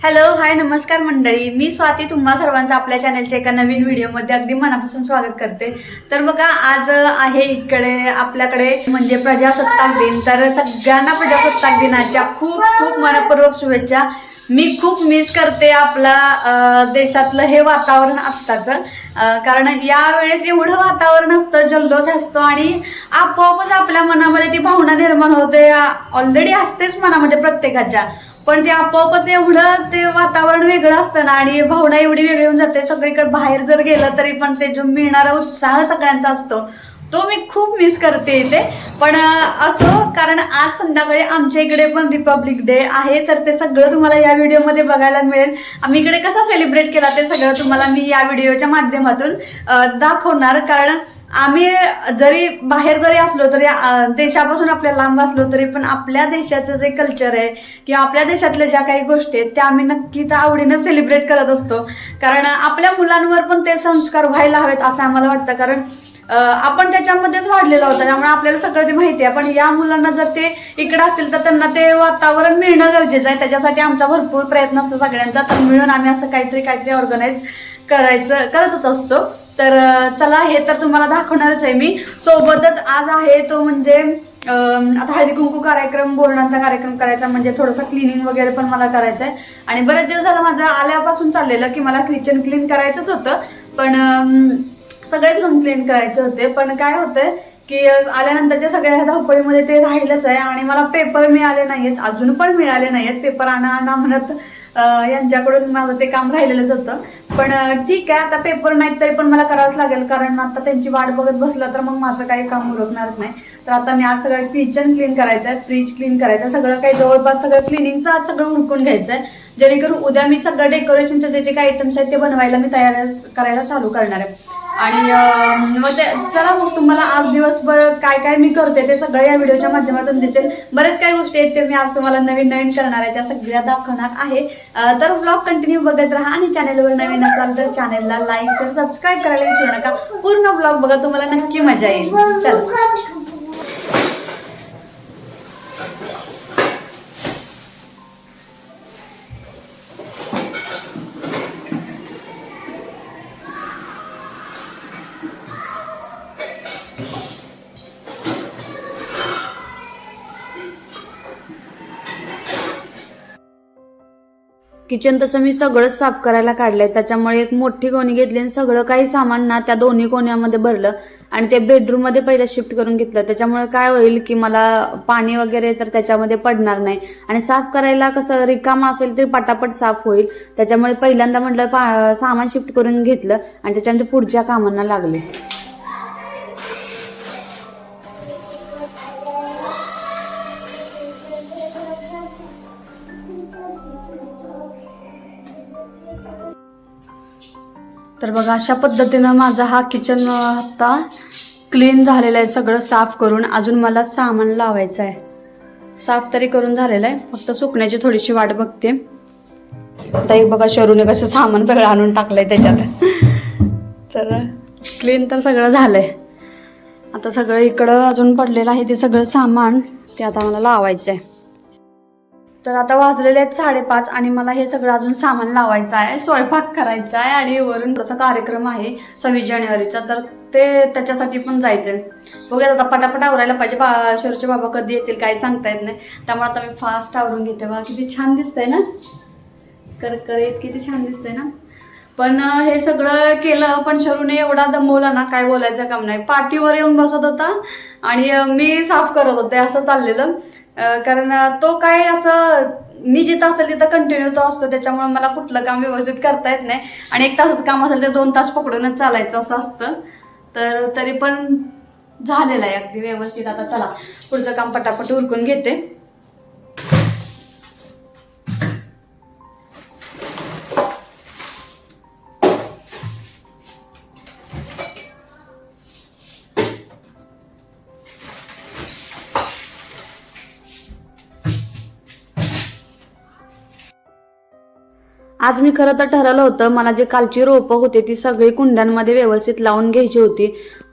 Hello hi नमस्कार मंडळी. मी स्वाती तुम्हा सर्वांचं आपल्या चॅनलच्या एका नवीन व्हिडिओमध्ये अगदी मनापासून स्वागत करते. तर बघा आज आहे इकडे आपल्याकडे म्हणजे प्रजासत्ताक दिन. तर सगळ्यांना प्रजासत्ताक दिनाच्या खूप खूप मनपूर्वक शुभेच्छा. मी खूप मिस करते आपला देशातलं हे वातावरण आत्ताचं. कारण यावेळेस एवढं वातावरण असतं जल्लोष असतो आणि आपोआपच आपल्या मनामध्ये ती भावना निर्माण होते. ऑलरेडी असतेच मनामध्ये प्रत्येकाच्या. पण ते आपोआपच एवढं ते वातावरण वेगळं असतं ना आणि भावना एवढी वेगळी होऊन जाते. सगळीकडे बाहेर जर गेलं तरी पण ते जो मिळणारा उत्साह सगळ्यांचा असतो तो मी खूप मिस करते इथे. पण असं कारण आज संध्याकाळी आमच्या इकडे पण रिपब्लिक डे आहे तर ते सगळं तुम्हाला या व्हिडिओमध्ये बघायला मिळेल. आम्ही इकडे कसं सेलिब्रेट केला ते सगळं तुम्हाला मी या व्हिडिओच्या माध्यमातून दाखवणार. कारण आम्ही जरी बाहेर जरी असलो तरी देशापासून आपल्या लांब असलो तरी पण आपल्या देशाचं जे कल्चर आहे किंवा आपल्या देशातल्या ज्या काही गोष्टी आहेत त्या आम्ही नक्की त्या आवडीनं सेलिब्रेट करत असतो. कारण आपल्या मुलांवर पण ते संस्कार व्हायला हवेत असं आम्हाला वाटतं. कारण आपण त्याच्यामध्येच वाढलेला होता. त्यामुळे आपल्याला सगळं ते माहिती आहे. पण या मुलांना जर ते इकडे असतील तर त्यांना ते वातावरण मिळणं गरजेचं आहे. त्याच्यासाठी आमचा भरपूर प्रयत्न असतो सगळ्यांचा. तर मिळून आम्ही असं काहीतरी काहीतरी ऑर्गनाईज करायचं करतच असतो. तर चला हे तर तुम्हाला दाखवणारच आहे मी. सोबतच आज आहे तो म्हणजे आता हळदी कुंकू कार्यक्रम बोलण्याचा कार्यक्रम करायचा म्हणजे थोडंसं क्लिनिंग वगैरे पण मला करायचं आहे आणि बरेच दिवस झालं माझं आल्यापासून चाललेलं की मला किचन क्लीन करायचंच होतं. पण सगळेच रूम क्लीन करायचे होते. पण काय होतंय की आल्यानंतरच्या सगळ्या धावपळीमध्ये ते राहिलंच आहे आणि मला पेपर मिळाले नाहीत अजून पण मिळाले नाहीत पेपर आणा आणा म्हणत यांच्याकडून माझं ते काम राहिलेलंच होतं. पण ठीक आहे आता पेपर नाहीत तरी पण मला करावंच लागेल. कारण आता त्यांची वाट बघत बसलं तर मग माझं काही काम उरकणारच नाही. तर आता मी आज सगळं किचन क्लीन करायचं आहे फ्रीज क्लीन करायचं आहे सगळं काही जवळपास सगळं क्लिनिंगचं आज सगळं उरकून घ्यायचं आहे जेणेकरून उद्या मी सगळं डेकोरेशनचे जे जे काही आयटम्स आहेत ते बनवायला मी तयार करायला चालू करणार आहे. आणि मग ते चला मग तुम्हाला आज दिवसभर काय काय मी करते ते सगळं या व्हिडिओच्या माध्यमातून दिसेल. बरेच काही गोष्टी आहेत ते मी आज तुम्हाला नवीन नवीन करणार आहे त्या सगळ्या दाखवणार आहे. तर ब्लॉग कंटिन्यू बघत राहा आणि चॅनलवर नवीन असाल तर चॅनलला लाईक शेअर सबस्क्राईब करायला विसरू नका. पूर्ण ब्लॉग बघा तुम्हाला नक्की मजा येईल. चला. किचन तसं मी सगळंच साफ करायला काढलंय. त्याच्यामुळे एक मोठी कोणी घेतली आणि सगळं काही सामान ना त्या दोन्ही कोण्यामध्ये भरलं आणि ते बेडरूममध्ये पहिलं शिफ्ट करून घेतलं. त्याच्यामुळे काय होईल की मला पाणी वगैरे तर त्याच्यामध्ये पडणार नाही. आणि साफ करायला कसं रिकामा असेल तरी पटापट साफ होईल. त्याच्यामुळे पहिल्यांदा म्हटलं पा- सामान शिफ्ट करून घेतलं आणि त्याच्यानंतर पुढच्या कामांना लागले. तर बघा अशा पद्धतीनं माझा हा किचन आता क्लीन झालेला आहे. सगळं साफ करून अजून मला सामान लावायचं आहे. साफ तरी करून झालेलं आहे. फक्त सुकण्याची थोडीशी वाट बघते. आता एक बघा शरूने कसं सामान सगळं आणून टाकलंय त्याच्यात. तर क्लीन तर सगळं झालंय. आता सगळं इकडं अजून पडलेलं आहे ते सगळं सामान. ते आता मला लावायचं आहे तर आता वाजलेले आहेत साडेपाच आणि मला हे सगळं अजून सामान लावायचं आहे स्वयंपाक करायचा आहे आणि वरून त्याचा कार्यक्रम आहे सव्वीस जानेवारीचा. तर ते त्याच्यासाठी पण जायचं बघूया आता पटापट आवरायला पाहिजे. बा शरूचे बाबा कधी येतील काही सांगता येत नाही. त्यामुळे आता मी फास्ट आवरून घेते. बा किती छान दिसतंय ना? करकरीत किती छान दिसतंय ना? पण हे सगळं केलं पण शरूने एवढा दमवला ना काय बोलायचं काम नाही. पाठीवर येऊन बसत होता आणि मी साफ करत होते. असं चाललेलं. कारण तो काय असं मी जिथं असेल तिथं कंटिन्यू तो असतो. त्याच्यामुळे मला कुठलं काम व्यवस्थित करता येत नाही. आणि एक तासाचं काम असेल तर दोन तास पकडूनच चालायचं असं असतं. तर तरी पण झालेलं आहे अगदी व्यवस्थित. आता चला पुढचं काम पटापट उरकून घेते. आज मी खरं तर ठरवलं होतं मला जे कालची रोपं होती ती सगळी कुंड्यांमध्ये व्यवस्थित लावून घ्यायची होती.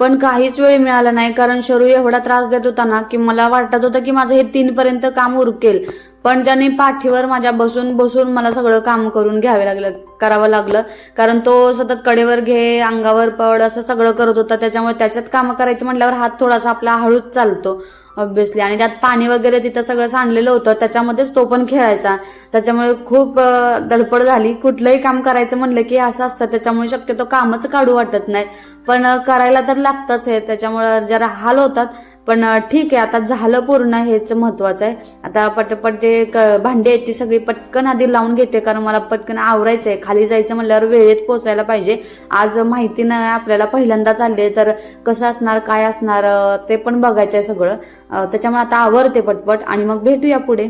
पण काहीच वेळ मिळाला नाही कारण शरू एवढा त्रास देत होता ना की मला वाटत होतं की माझं हे तीन पर्यंत काम उरकेल. पण त्याने पाठीवर माझ्या बसून बसून मला सगळं काम करून घ्यावे लागलं करावं लागलं. कारण तो सतत कडेवर घे अंगावर पड असं सगळं करत होता. त्याच्यामुळे त्याच्यात कामं करायची म्हटल्यावर हात थोडासा आपला हळूच चालतो ऑब्विसली आणि त्यात पाणी वगैरे तिथं सगळं सांडलेलं होतं. त्याच्यामध्येच तो पण खेळायचा. त्याच्यामुळे खूप धडपड झाली. कुठलंही काम करायचं म्हणलं की असं असतं. त्याच्यामुळे शक्यतो कामच काढू वाटत नाही. पण करायला तर लागतंच आहे त्याच्यामुळं जरा हाल होतात. पण ठीक आहे. आता झालं पूर्ण हेच महत्वाचं आहे. आता पटपट जे क- भांडी आहेत ती सगळी पटकन आधी लावून घेते. कारण मला पटकन आवरायचं आहे खाली जायचं म्हणल्यावर वेळेत पोचायला पाहिजे. आज माहिती नाही आपल्याला पहिल्यांदा चालले तर कसं असणार काय असणार ते पण बघायचं आहे सगळं त्याच्यामुळे आता आवरते पटपट. आणि मग भेटूया पुढे.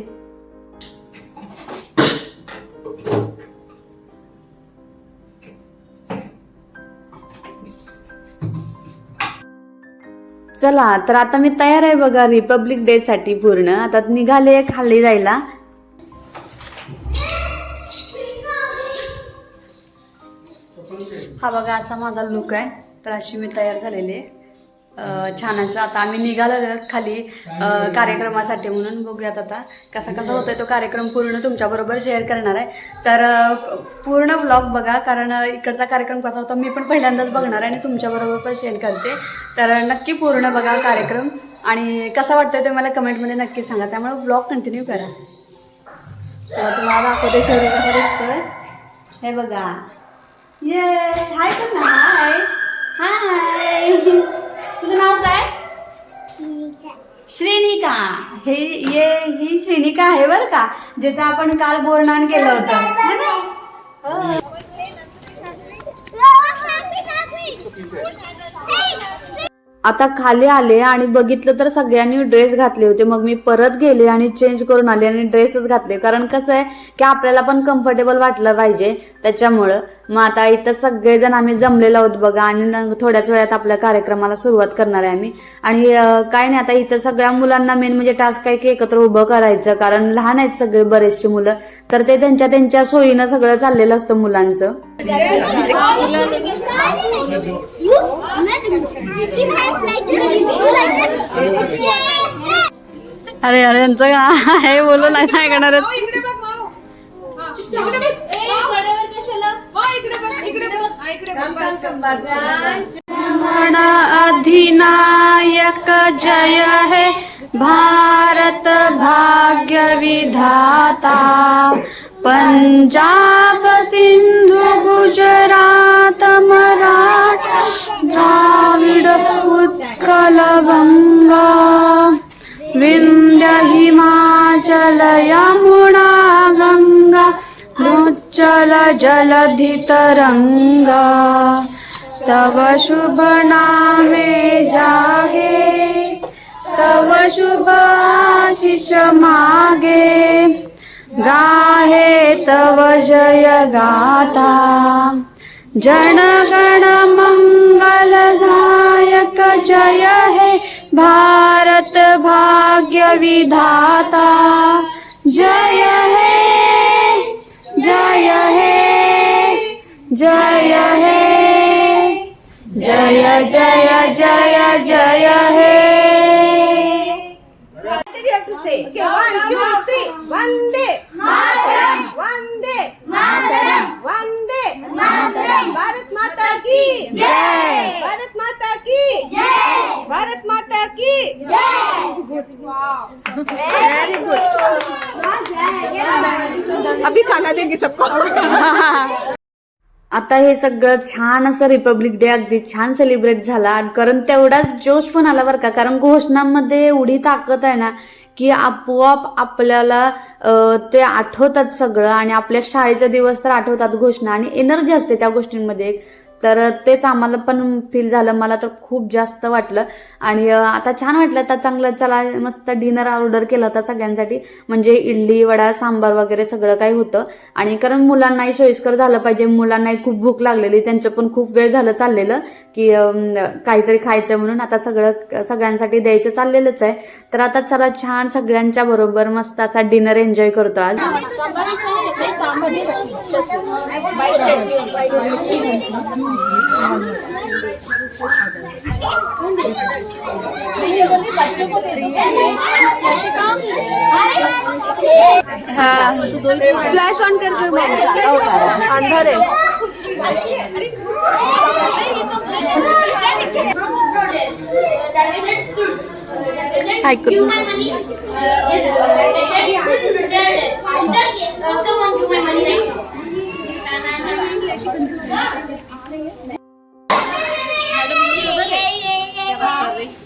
चला तर आता मी तयार आहे बघा रिपब्लिक डे साठी पूर्ण. आता निघाले खाली जायला. हा बघा असा माझा लुक आहे. तर अशी मी तयार झालेली आहे. छान असं आता आम्ही निघालेलो आहोत खाली कार्यक्रमासाठी म्हणून बघूयात आता कसा कसा होतोय तो कार्यक्रम पूर्ण तुमच्याबरोबर शेअर करणार आहे. तर पूर्ण ब्लॉग बघा कारण इकडचा कार्यक्रम कसा होता मी पण पहिल्यांदाच बघणार आहे आणि तुमच्याबरोबर पण शेअर करते. तर नक्की पूर्ण बघा कार्यक्रम. आणि कसा वाटतोय ते मला कमेंटमध्ये नक्की सांगा. त्यामुळे ब्लॉग कंटिन्यू करा. चला तुम्हाला दाखवते शेवटी कसा दिसतोय. हे बघा. ये हाय हाय हाय तुझं नाव काय? श्रेणिका हे ये ही श्रेणिका आहे बरं का ज्याचं आपण काल बोरणान केलं होतं. है? हो. आता खाली आले आणि बघितलं तर सगळ्यांनी ड्रेस घातले होते. मग मी परत गेले आणि चेंज करून आले आणि ड्रेसच घातले. कारण कसं आहे की आपल्याला पण कम्फर्टेबल वाटलं पाहिजे. त्याच्यामुळं मग आता इथं सगळेजण आम्ही जमलेलो आहोत बघा आणि न- थोड्याच वेळात आपल्या कार्यक्रमाला सुरुवात करणार आहे आम्ही. आणि काय नाही आता इथं सगळ्या मुलांना मेन म्हणजे टास्क आहे की एकत्र उभं करायचं. कारण लहान आहेत सगळे बरेचसे मुलं. तर ते त्यांच्या त्यांच्या सोयीनं सगळं चाललेलं असतं मुलांचं. अरे अरे यांचं हे बोलू नाही नाही करणार इकडे बघ माऊ इकडे बघ. माऊ, इकडे बघ इकडे बघ. इकडे बघ. मन अधिनायक जय है भारत भाग्य विधाता। पंजाब सिंधु गुजरात मराठा द्राविड उत्कल गंगा विंध्य हिमाचल यमुना गंगा उच्चल जलधि तव शुभ नामे जागे तव शुभ आशिष मागे। गाहे तव जय गाता। जनगण मंगल गायक जय हे भारत भाग्य विधाता। जय हे जय हे जय हे जय जय जय जय हे। You की जय। भारत माता की जय। भारत माता की जय। वेरी गुड अभी खाना देंगे सबको। आता हे सगळं छान असं रिपब्लिक डे अगदी छान सेलिब्रेट झाला कारण तेवढाच जोश पण आला बरं का? कारण घोषणांमध्ये एवढी ताकद आहे ना की आपोआप आपल्याला ते आठवतात सगळं आणि आपल्या शाळेचे दिवस तर आठवतात घोषणा आणि एनर्जी असते त्या गोष्टींमध्ये. एक तर तेच आम्हाला पण फील झालं. मला तर खूप जास्त वाटलं. आणि आता छान वाटलं. आता चांगलं चला मस्त डिनर ऑर्डर केला होता सगळ्यांसाठी. म्हणजे इडली वडा सांबार वगैरे सगळं काही होतं. आणि कारण मुलांनाही सोयीस्कर झालं पाहिजे. मुलांनाही खूप भूक लागलेली. त्यांचं पण खूप वेळ झालं चाललेलं की काहीतरी खायचं म्हणून आता सगळं सगळ्यांसाठी द्यायचं चाललेलंच आहे. तर आता चला छान सगळ्यांच्या बरोबर मस्त असा डिनर एन्जॉय करतो आज. फ्लॅश ऑन कर अंधार आहे Hi, good Give my money. Yes, sir. Dead. Uh, Come on, give my money, right?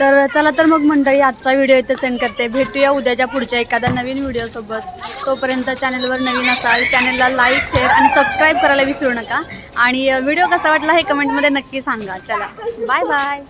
तर चला तर मग मंडळी आजचा व्हिडिओ इथे सेंड करते. भेटूया उद्याच्या पुढच्या एखाद्या नवीन व्हिडिओसोबत तोपर्यंत चॅनलवर नवीन असाल चॅनलला लाईक शेअर आणि सबस्क्राईब करायला विसरू नका. आणि व्हिडिओ कसा वाटला हे कमेंटमध्ये नक्की सांगा. चला. Bye bye